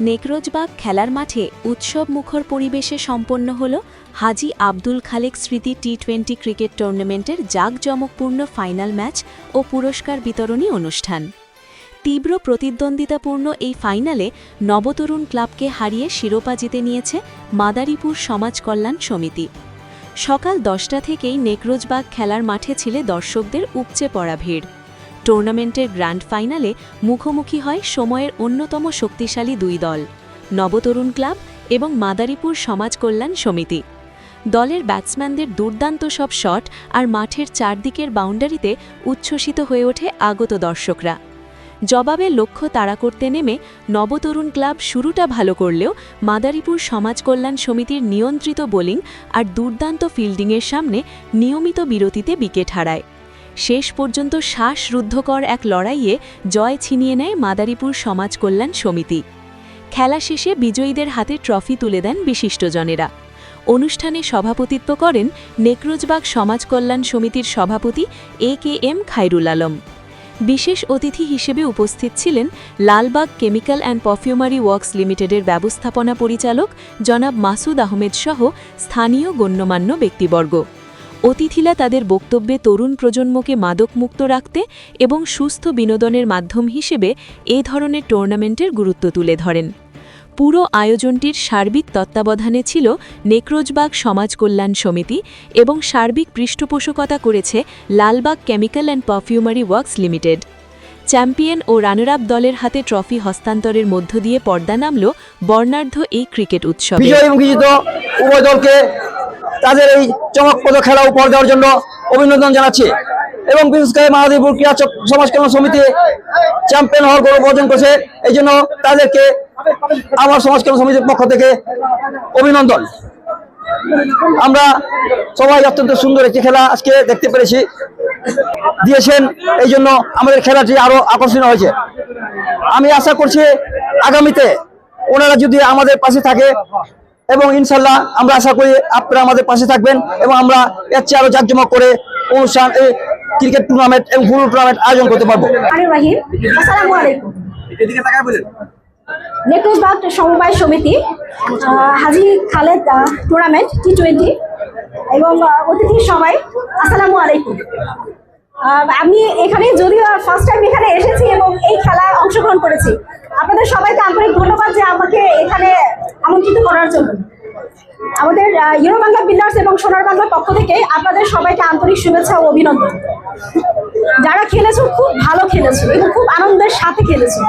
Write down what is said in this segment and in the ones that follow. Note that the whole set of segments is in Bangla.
নেকরোজবাগ খেলার মাঠে উৎসব মুখর পরিবেশে সম্পন্ন হল হাজি আব্দুল খালেক স্মৃতি টি টোয়েন্টি ক্রিকেট টুর্নামেন্টের জাঁকজমকপূর্ণ ফাইনাল ম্যাচ ও পুরস্কার বিতরণী অনুষ্ঠান। তীব্র প্রতিদ্বন্দ্বিতাপূর্ণ এই ফাইনালে নবতরুণ ক্লাবকে হারিয়ে শিরোপা জিতে নিয়েছে মাদারীপুর সমাজ কল্যাণ সমিতি। সকাল দশটা থেকেই নেকরোজবাগ খেলার মাঠে ছিলে দর্শকদের উপচে পড়া ভিড়। টুর্নামেন্টের গ্র্যান্ড ফাইনালে মুখোমুখি হয় সময়ের অন্যতম শক্তিশালী দুই দল, নবতরুণ ক্লাব এবং মাদারীপুর সমাজ কল্যাণ সমিতি। দলের ব্যাটসম্যানদের দুর্দান্ত সব শট আর মাঠের চারদিকের বাউন্ডারিতে উচ্ছ্বসিত হয়ে ওঠে আগত দর্শকরা। জবাবে লক্ষ্য তাড়া করতে নেমে নবতরুণ ক্লাব শুরুটা ভালো করলেও মাদারীপুর সমাজ কল্যাণ সমিতির নিয়ন্ত্রিত বোলিং আর দুর্দান্ত ফিল্ডিংয়ের সামনে নিয়মিত বিরতিতে বিকেট হারায়। শেষ পর্যন্ত শ্বাসরুদ্ধকর এক লড়াইয়ে জয় ছিনিয়ে নেয় মাদারীপুর সমাজ কল্যাণ সমিতি। খেলা শেষে বিজয়ীদের হাতে ট্রফি তুলে দেন বিশিষ্টজনেরা। অনুষ্ঠানে সভাপতিত্ব করেন নেকরোজবাগ সমাজ কল্যাণ সমিতির সভাপতি A K M Khairul Alam. বিশেষ অতিথি হিসেবে উপস্থিত ছিলেন Lalbagh chemical and perfumery works লিমিটেডের ব্যবস্থাপনা পরিচালক জনাব মাসুদ আহমেদ সহ স্থানীয় গণ্যমান্য ব্যক্তিবর্গ। অতিথিরা তাদের বক্তব্যে তরুণ প্রজন্মকে মাদকমুক্ত রাখতে এবং সুস্থ বিনোদনের মাধ্যম হিসেবে এ ধরনের টুর্নামেন্টের গুরুত্ব তুলে ধরেন। পুরো আয়োজনটির সার্বিক তত্ত্বাবধানে ছিল নেকরোজবাগ সমাজ কল্যাণ সমিতি এবং সার্বিক পৃষ্ঠপোষকতা করেছে Lalbagh chemical and perfumery works limited. Champion O runner up দলের হাতে ট্রফি হস্তান্তরের মধ্য দিয়ে পর্দা নামল বর্ণাঢ্য এই ক্রিকেট উৎসব। তাদের এই চমকপ্রদ খেলা উপহার দেওয়ার জন্য অভিনন্দন জানাচ্ছি। এবং বিশেষ করে মাহাদীপুর ক্রীড়া সমাজ কল্যাণ সমিতি চ্যাম্পিয়ন হওয়ার গৌরব অর্জন করেছে। এই জন্য তাদেরকে আমার সমাজ কল্যাণ সমিতির পক্ষ থেকে অভিনন্দন। আমরা সবাই অত্যন্ত সুন্দর একটি খেলা আজকে দেখতে পেরেছি। দিয়েছেন, এই জন্য আমাদের খেলাটি আরও আকর্ষণীয় হয়েছে। আমি আশা করছি আগামীতে ওনারা যদি আমাদের পাশে থাকে এবং ইনশাল্লাহ আমরা আশা করি আপনারা আমাদের পাশে থাকবেন এবং আমরা এর চেয়ে আরও জাঁকজমক করে অনুষ্ঠান এই ক্রিকেট টুর্নামেন্ট এবং ফুটবল টুর্নামেন্ট আয়োজন করতে পারব। আনির রাহিম আসসালামু আলাইকুম। সমবায় সমিতি Haji Khaled tournament T twenty এবং আহ, অতিথি সবাই আসসালামু আলাইকুম। আমি এখানে যদিও ফার্স্ট টাইম এখানে এসেছি এবং এই খেলায় অংশগ্রহণ করেছি। আপনাদের সবাইকে আন্তরিক ধন্যবাদ যে আমাকে এখানে আমন্ত্রিত করার জন্য। আমাদের ইউরো বাংলা বিল্ডার্স এবং সোনার বাংলার পক্ষ থেকে আপনাদের সবাইকে আন্তরিক শুভেচ্ছা ও অভিনন্দন। যারা খেলেছো, খুব ভালো খেলেছো এবং খুব আনন্দের সাথে খেলেছো।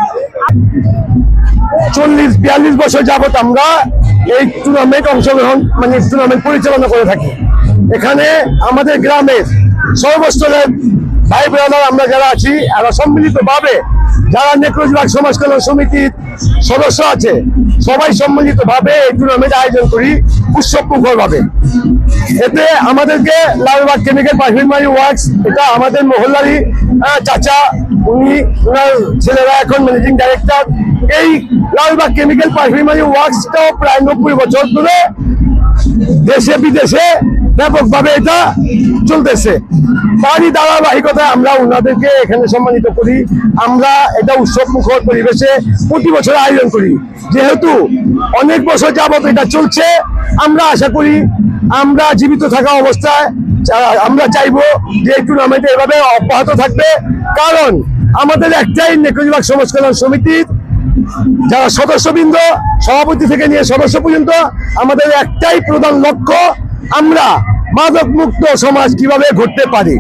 চল্লিশ, বিয়াল্লিশ বছর যাবত আমরা এই টুর্নামেন্ট অংশগ্রহণ মানে টুর্নামেন্ট পরিচালনা করে থাকি। এখানে আমাদের গ্রামের সর্বস্তরের ভাই ব্রাদার আমরা যারা আছি, এরা সম্মিলিতভাবে যারা নেক্রোজবাগ সমাজ কল্যাণ সমিতির সদস্য আছে সবাই সম্মিলিত ভাবে এই টুর্নামেন্ট আয়োজন করি উৎসব মুখর ভাবে এতে আমাদেরকে লালবাগ কেমিক্যাল পারফিউমারি ওয়ার্কস এটা আমাদের মহল্লারই চাচা, উনি ওনার ছেলেরা এখন ম্যানেজিং ডাইরেক্টর এই লালবাগ কেমিক্যাল পারফিউমারি ওয়ার্কসটাও প্রায় নব্বই বছর ধরে দেশে বিদেশে ব্যাপকভাবে এটা চলতেছে। তারই ধারাবাহিকতায় আমরা ওনাদেরকে এখানে সম্মানিত করি। আমরা এটা উৎসব মুখর পরিবেশে প্রতি বছর আয়োজন করি। যেহেতু অনেক বছর যাবত এটা চলছে, আমরা আশা করি আমরা জীবিত থাকা অবস্থায় আমরা চাইব যে এই টুর্নামেন্ট এভাবে অব্যাহত থাকবে। কারণ আমাদের একটাই নেকরজবাগ সমাজ কল্যাণ সমিতির যারা সদস্যবৃন্দ, সভাপতি থেকে নিয়ে সদস্য পর্যন্ত আমাদের একটাই প্রধান লক্ষ্য আমরা মাদক মুক্ত সমাজ কীভাবে ঘটতে পারি?